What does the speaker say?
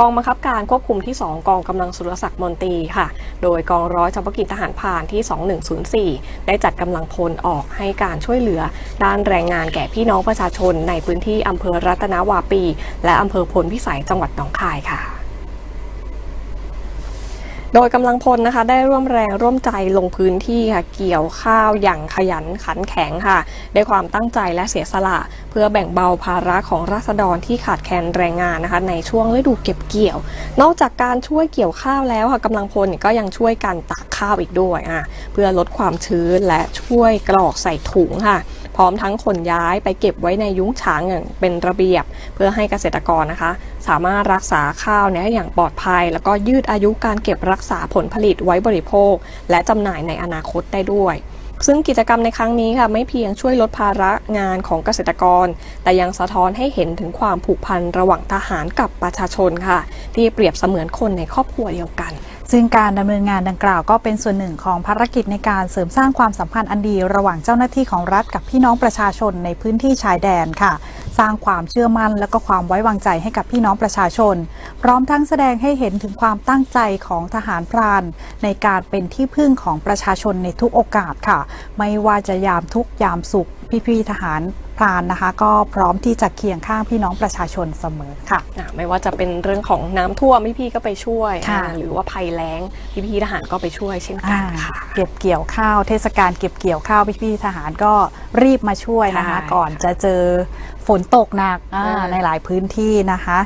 กองบังคับการควบคุมที่ 2 กองกำลังสุรศักดิ์มนตรีค่ะ โดยกองร้อยเฉพาะกิจทหารผ่านที่ 2104 ได้จัดกำลังพลออกให้การช่วยเหลือ ด้านแรงงานแก่พี่น้องประชาชนในพื้นที่อำเภอรัตนวาปี และอำเภอพลพิสัยจังหวัดหนองคายค่ะ ดยกำลังพลนะคะ ได้ร่วมแรงร่วมใจลงพื้นที่ค่ะ เกี่ยวข้าวอย่างขยันขันแข็งค่ะด้วยความตั้งใจและเสียสละ เพื่อแบ่งเบาภาระของราษฎรที่ขาดแคลนแรงงานนะคะ ในช่วงฤดูเก็บเกี่ยว นอกจากการช่วยเกี่ยวข้าวแล้วค่ะกำลังพลก็ยังช่วยกันตากข้าวอีกด้วยอะเพื่อลดความชื้นและช่วยกรอกใส่ถุงค่ะ พร้อมทั้งขนย้ายไปเก็บไว้ในยุ้งฉางอย่างเป็นระเบียบ เพื่อให้เกษตรกรนะคะ สามารถรักษาข้าวเนี่ยอย่างปลอดภัย แล้วก็ยืดอายุการเก็บรักษาผลผลิตไว้บริโภค และจำหน่ายในอนาคตได้ด้วยซึ่งกิจกรรมในครั้งนี้ค่ะไม่เพียงช่วยลดภาระงานของเกษตรกร แต่ยังสะท้อนให้เห็นถึงความผูกพันระหว่างทหารกับประชาชนค่ะ ที่เปรียบเสมือนคนในครอบครัวเดียวกัน ซึ่งการดำเนินงานดังกล่าวก็เป็นส่วนหนึ่งของภารกิจในการเสริมสร้างความสัมพันธ์อันดี ระหว่างเจ้าหน้าที่ของรัฐกับพี่น้องประชาชนในพื้นที่ชายแดนค่ะ สร้างความเชื่อมั่นและก็ความไว้วางใจให้กับพี่น้องประชาชน พร้อมทั้งแสดงให้เห็นถึงความตั้งใจของทหารพราน ในการเป็นที่พึ่งของประชาชนในทุกโอกาสค่ะ ไม่ว่าจะยามทุกยามสุขพี่ๆทหาร พรานนะคะ ก็พร้อมที่จะเคียงข้างพี่น้องประชาชนเสมอค่ะ อะไม่ว่าจะเป็นเรื่องของน้ำท่วมพี่ๆก็ไปช่วยค่ะ อ่าหรือว่าภัยแล้งพี่ๆทหารก็ไปช่วยเช่นกัอ่านค่ะ เก็บเกี่ยวข้าวเทศกาลเก็บเกี่ยวข้าวพี่ๆทหารก็รีบมาช่วยนะคะ ใช่ก่อนจะเจอฝนตกหนักอ่าอ่า ในหลายพื้นที่นะคะ